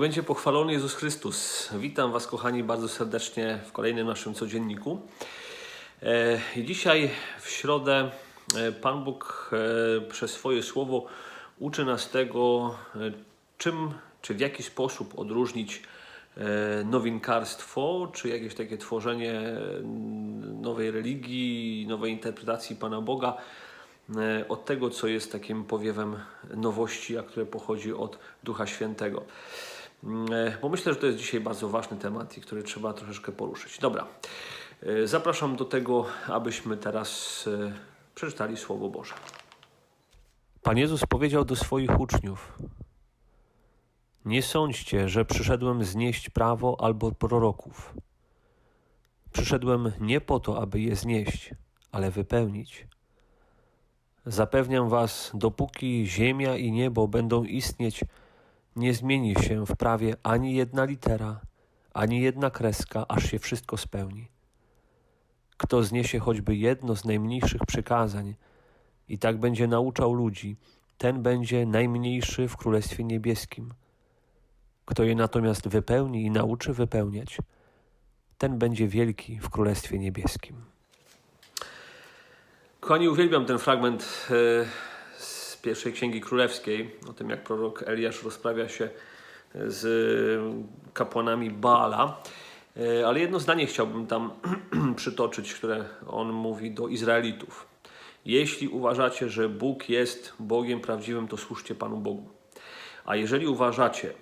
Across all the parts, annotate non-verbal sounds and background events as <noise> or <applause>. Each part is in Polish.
Niech będzie pochwalony Jezus Chrystus. Witam Was, kochani, bardzo serdecznie w kolejnym naszym codzienniku. E, dzisiaj w środę e, Pan Bóg e, przez swoje słowo uczy nas tego, czym czy w jaki sposób odróżnić nowinkarstwo, czy jakieś takie tworzenie nowej religii, nowej interpretacji Pana Boga od tego, co jest takim powiewem nowości, a które pochodzi od Ducha Świętego. Mm, e, Bo myślę, że to jest dzisiaj bardzo ważny temat i który trzeba troszeczkę poruszyć. Dobra, E, zapraszam do tego, abyśmy teraz e, przeczytali Słowo Boże. Pan Jezus powiedział do swoich uczniów: Nie sądźcie, że przyszedłem znieść prawo albo proroków. Przyszedłem nie po to, aby je znieść, ale wypełnić. Zapewniam was, dopóki ziemia i niebo będą istnieć, nie zmieni się w prawie ani jedna litera, ani jedna kreska, aż się wszystko spełni. Kto zniesie choćby jedno z najmniejszych przykazań i tak będzie nauczał ludzi, ten będzie najmniejszy w Królestwie Niebieskim. Kto je natomiast wypełni i nauczy wypełniać, ten będzie wielki w Królestwie Niebieskim. Kochani, uwielbiam ten fragment e, pierwszej Księgi Królewskiej, o tym jak prorok Eliasz rozprawia się z kapłanami Baala. E, Ale jedno zdanie chciałbym tam <clears throat> przytoczyć, które on mówi do Izraelitów. Jeśli uważacie, że Bóg jest Bogiem prawdziwym, to służcie Panu Bogu. A jeżeli uważacie,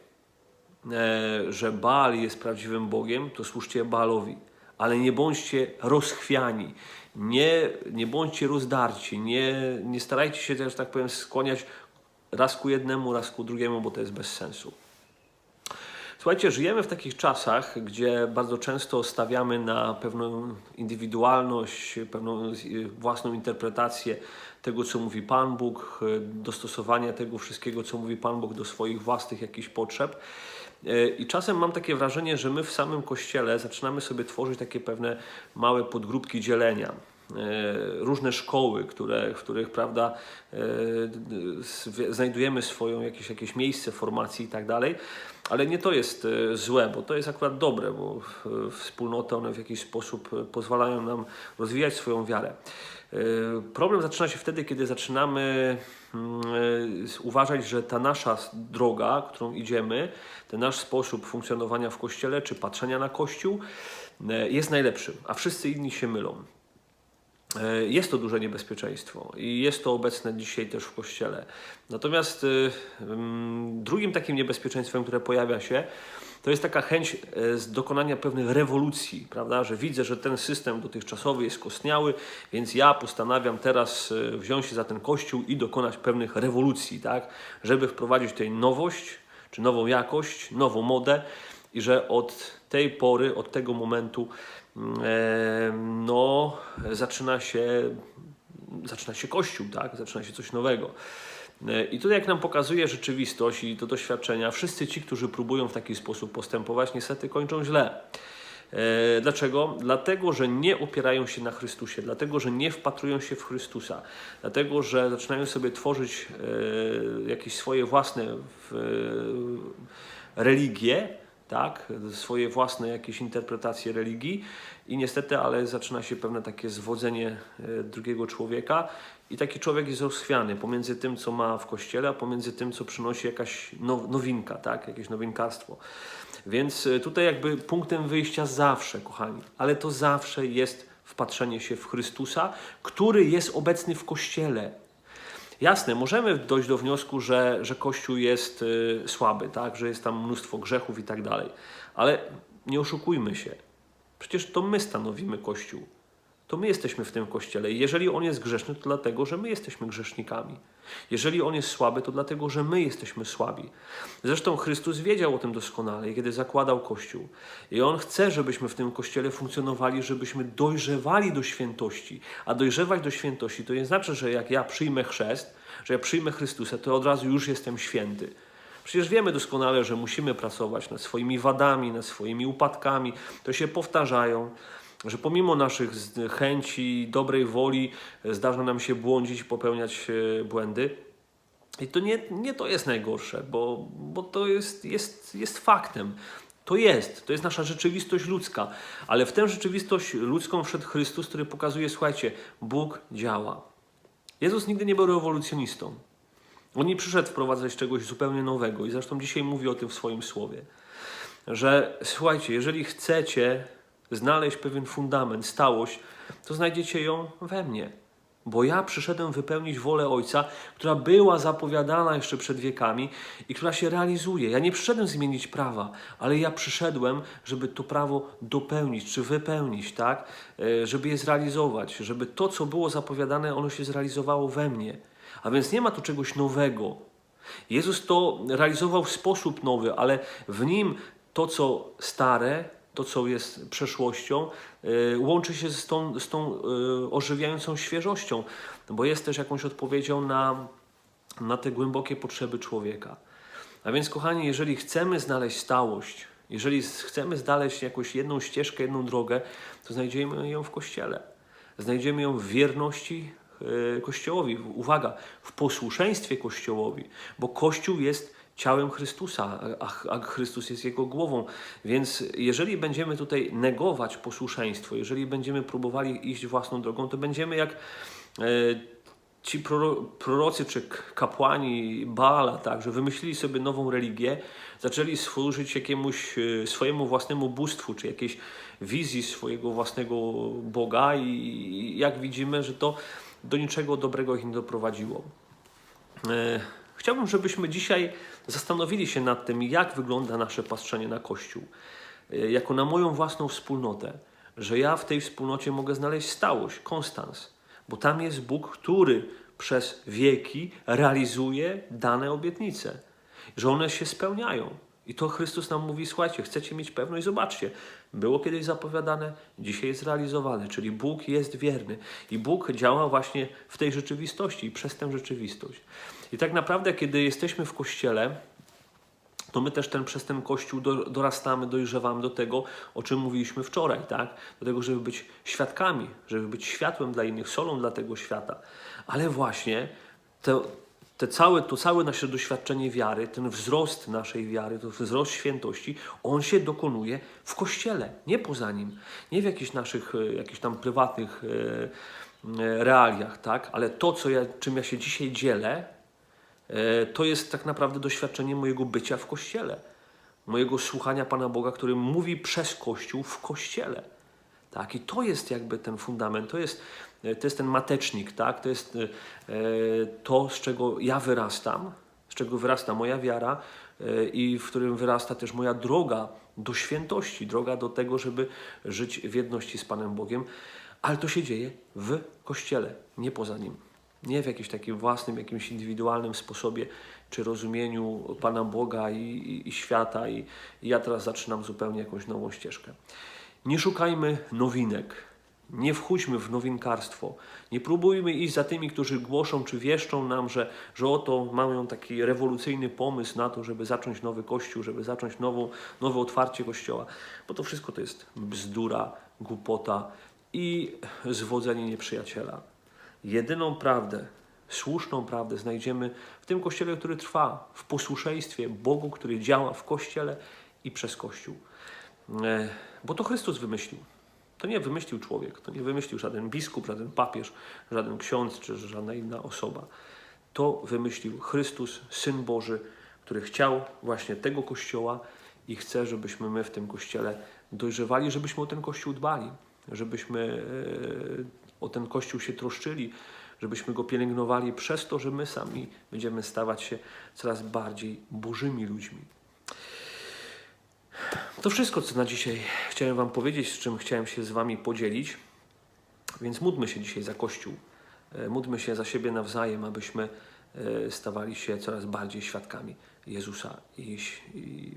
e, że Baal jest prawdziwym Bogiem, to służcie Baalowi. Ale nie bądźcie rozchwiani, nie, nie bądźcie rozdarci, nie, nie starajcie się, że tak powiem, skłaniać raz ku jednemu, raz ku drugiemu, bo to jest bez sensu. Słuchajcie, żyjemy w takich czasach, gdzie bardzo często stawiamy na pewną indywidualność, pewną własną interpretację tego, co mówi Pan Bóg, dostosowania tego wszystkiego, co mówi Pan Bóg do swoich własnych jakichś potrzeb. Y, I czasem mam takie wrażenie, że my w samym kościele zaczynamy sobie tworzyć takie pewne małe podgrupki dzielenia. e, różne szkoły, które, w których prawda, e, znajdujemy swoją jakieś, jakieś miejsce formacji i tak dalej. Ale nie to jest e, złe, bo to jest akurat dobre, bo e, wspólnoty one w jakiś sposób e, pozwalają nam rozwijać swoją wiarę. E, Problem zaczyna się wtedy, kiedy zaczynamy mm, e, uważać, że ta nasza droga, którą idziemy, ten nasz sposób funkcjonowania w kościele czy patrzenia na kościół e, jest najlepszy, a wszyscy inni się mylą. E, Jest to duże niebezpieczeństwo i jest to obecne dzisiaj też w Kościele. Natomiast y, ym, drugim takim niebezpieczeństwem, które pojawia się, to jest taka chęć e, dokonania pewnych rewolucji, prawda? Że widzę, że ten system dotychczasowy jest skostniały, więc ja postanawiam teraz e, wziąć się za ten Kościół i dokonać pewnych rewolucji, tak? Żeby wprowadzić tutaj nowość, czy nową jakość, nową modę i że od tej pory, od tego momentu mm, e, no, zaczyna się, zaczyna się Kościół, tak? zaczyna się coś nowego. E, I tutaj jak nam pokazuje rzeczywistość i to doświadczenia, wszyscy ci, którzy próbują w taki sposób postępować, niestety kończą źle. E, Dlaczego? Dlatego, że nie opierają się na Chrystusie, dlatego, że nie wpatrują się w Chrystusa, dlatego, że zaczynają sobie tworzyć e, jakieś swoje własne religie, tak, swoje własne jakieś interpretacje religii i niestety, ale zaczyna się pewne takie zwodzenie e, drugiego człowieka i taki człowiek jest rozchwiany pomiędzy tym, co ma w kościele, a pomiędzy tym, co przynosi jakaś now- nowinka, tak, jakieś nowinkarstwo. Więc e, tutaj jakby punktem wyjścia zawsze, kochani, ale to zawsze jest wpatrzenie się w Chrystusa, który jest obecny w kościele. Jasne, możemy dojść do wniosku, że, że Kościół jest y, słaby, tak? że jest tam mnóstwo grzechów i tak dalej. Ale nie oszukujmy się. Przecież to my stanowimy Kościół. To my jesteśmy w tym Kościele. Jeżeli on jest grzeszny, to dlatego, że my jesteśmy grzesznikami. Jeżeli on jest słaby, to dlatego, że my jesteśmy słabi. Zresztą Chrystus wiedział o tym doskonale, kiedy zakładał Kościół. I on chce, żebyśmy w tym Kościele funkcjonowali, żebyśmy dojrzewali do świętości. A dojrzewać do świętości to nie znaczy, że jak ja przyjmę chrzest, że ja przyjmę Chrystusa, to od razu już jestem święty. Przecież wiemy doskonale, że musimy pracować nad swoimi wadami, nad swoimi upadkami, to się powtarzają, że pomimo naszych chęci, dobrej woli, e, zdarza nam się błądzić, popełniać e, błędy. I to nie, nie to jest najgorsze, bo, bo to jest, jest, jest faktem. To jest, to jest nasza rzeczywistość ludzka, ale w tę rzeczywistość ludzką wszedł Chrystus, który pokazuje, słuchajcie, Bóg działa. Jezus nigdy nie był rewolucjonistą. On nie przyszedł wprowadzać czegoś zupełnie nowego i zresztą dzisiaj mówi o tym w swoim słowie, że słuchajcie, jeżeli chcecie znaleźć pewien fundament, stałość, to znajdziecie ją we mnie. Bo ja przyszedłem wypełnić wolę Ojca, która była zapowiadana jeszcze przed wiekami i która się realizuje. Ja nie przyszedłem zmienić prawa, ale ja przyszedłem, żeby to prawo dopełnić czy wypełnić, tak? E, Żeby je zrealizować, żeby to, co było zapowiadane, ono się zrealizowało we mnie. A więc nie ma tu czegoś nowego. Jezus to realizował w sposób nowy, ale w nim to, co stare, to, co jest przeszłością, y, łączy się z tą, z tą y, ożywiającą świeżością, bo jest też jakąś odpowiedzią na, na te głębokie potrzeby człowieka. A więc, kochani, jeżeli chcemy znaleźć stałość, jeżeli chcemy znaleźć jakąś jedną ścieżkę, jedną drogę, to znajdziemy ją w Kościele. Znajdziemy ją w wierności y, Kościołowi. Uwaga, w posłuszeństwie Kościołowi, bo Kościół jest ciałem Chrystusa, a, Chrystus jest Jego głową. Więc jeżeli będziemy tutaj negować posłuszeństwo, jeżeli będziemy próbowali iść własną drogą, to będziemy jak e, ci proro, prorocy czy kapłani Baala, tak, że wymyślili sobie nową religię, zaczęli służyć jakiemuś e, swojemu własnemu bóstwu, czy jakiejś wizji swojego własnego Boga i, jak widzimy, że to do niczego dobrego ich nie doprowadziło. Chciałbym, żebyśmy dzisiaj zastanowili się nad tym, jak wygląda nasze patrzenie na Kościół, e, jako na moją własną wspólnotę, że ja w tej wspólnocie mogę znaleźć stałość, konstans, bo tam jest Bóg, który przez wieki realizuje dane obietnice, że one się spełniają. I to Chrystus nam mówi: Słuchajcie, chcecie mieć pewność, zobaczcie. Było kiedyś zapowiadane, dzisiaj jest realizowane, czyli Bóg jest wierny i Bóg działa właśnie w tej rzeczywistości i przez tę rzeczywistość. I tak naprawdę, kiedy jesteśmy w kościele, to my też ten, przez ten Kościół do, dorastamy, dojrzewamy do tego, o czym mówiliśmy wczoraj, tak? Do tego, żeby być świadkami, żeby być światłem dla innych, solą dla tego świata. Ale właśnie te, te całe, to całe nasze doświadczenie wiary, ten wzrost naszej wiary, to wzrost świętości, on się dokonuje w Kościele, nie poza nim. Nie w jakichś naszych, e, jakichś tam prywatnych e, e, realiach, tak? Ale to, co ja, czym ja się dzisiaj dzielę, to jest tak naprawdę doświadczenie mojego bycia w Kościele, mojego słuchania Pana Boga, który mówi przez Kościół w Kościele. Tak? I to jest jakby ten fundament, to jest, e, to jest ten matecznik, tak? to jest e, to, z czego ja wyrastam, z czego wyrasta moja wiara i w którym wyrasta też moja droga do świętości, droga do tego, żeby żyć w jedności z Panem Bogiem, ale to się dzieje w Kościele, nie poza nim. Nie w jakimś takim własnym, jakimś indywidualnym sposobie czy rozumieniu Pana Boga i, i, i świata, i, i ja teraz zaczynam zupełnie jakąś nową ścieżkę. Nie szukajmy nowinek, nie wchódźmy w nowinkarstwo, nie próbujmy iść za tymi, którzy głoszą czy wieszczą nam, że, że oto mają taki rewolucyjny pomysł na to, żeby zacząć nowy kościół, żeby zacząć nową, nowe otwarcie kościoła, bo to wszystko to jest bzdura, głupota i zwodzenie nieprzyjaciela. Jedyną prawdę, słuszną prawdę znajdziemy w tym Kościele, który trwa, w posłuszeństwie Bogu, który działa w Kościele i przez Kościół. E, Bo to Chrystus wymyślił. To nie wymyślił człowiek, to nie wymyślił żaden biskup, żaden papież, żaden ksiądz czy żadna inna osoba. To wymyślił Chrystus, Syn Boży, który chciał właśnie tego Kościoła i chce, żebyśmy my w tym Kościele dojrzewali, żebyśmy o ten Kościół dbali, żebyśmy e, o ten Kościół się troszczyli, żebyśmy go pielęgnowali przez to, że my sami będziemy stawać się coraz bardziej Bożymi ludźmi. To wszystko, co na dzisiaj chciałem Wam powiedzieć, z czym chciałem się z Wami podzielić. Więc módlmy się dzisiaj za Kościół. E, Módlmy się za siebie nawzajem, abyśmy e, stawali się coraz bardziej świadkami Jezusa i,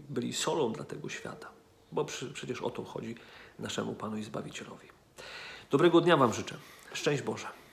byli solą dla tego świata. Bo przecież o to chodzi naszemu Panu i Zbawicielowi. Dobrego dnia Wam życzę. Szczęść Boże.